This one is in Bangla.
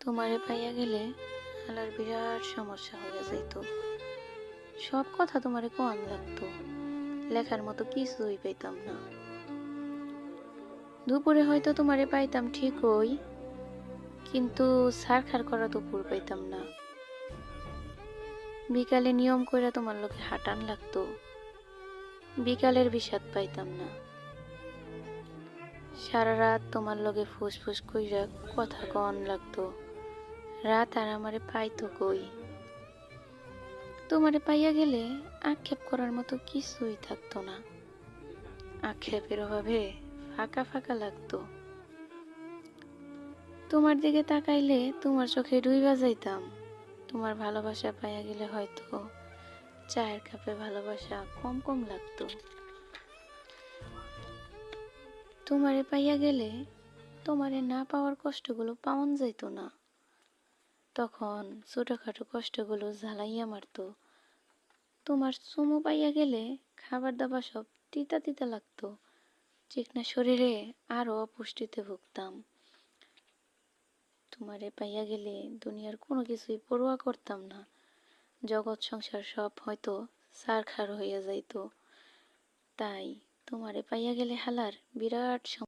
তোমারে পাইয়া গেলে হালার বিরাট সমস্যা হয়ে যাইত। সব কথা তোমারে কোয়ান লাগতো, লেখার মতো কিছুই পাইতাম না। দুপুরে হয়তো তোমারে পাইতাম ঠিকই, কিন্তু সারখার করা দুপুর পাইতাম না। বিকালে নিয়ম করে তোমার লোকে হাঁটান লাগতো, বিকালের বিষাদ পাইতাম না। সারা রাত তোমার লগে ফুসফুস কইরা কথা কন লাগতো। রাত আর আমারে পাইতো কই? তোমারে পাইয়া গেলে আক্ষেপ করার মতো কিছুই থাকতো না। আক্ষেপের অভাবে ফাঁকা ফাঁকা লাগতো। তোমার দিকে তাকাইলে তোমার চোখে ডুইবা যাইতাম তোমার ভালোবাসা পাইয়া গেলে হয়তো চায়ের কাপে ভালোবাসা কম কম লাগতো। তোমারে পাইয়া গেলে তোমারে না পাওয়ার কষ্টগুলো পাওয়ান যাইতো না। তখন ছোটখাটো কষ্টগুলো জ্বালাইয়া মারতো। তোমার চুমু পাইয়া গেলে খাবার দাবার সব তিতা তিতা লাগতো। চিকনা শরীরে আরও অপুষ্টিতে ভুগতাম। তোমারে পাইয়া গেলে দুনিয়ার কোনো কিছুই পড়ুয়া করতাম না। জগৎ সংসার সব হয়তো সারখার হইয়া যাইতো। তাই তোমারে পাইয়া গেলে হালার বিরাট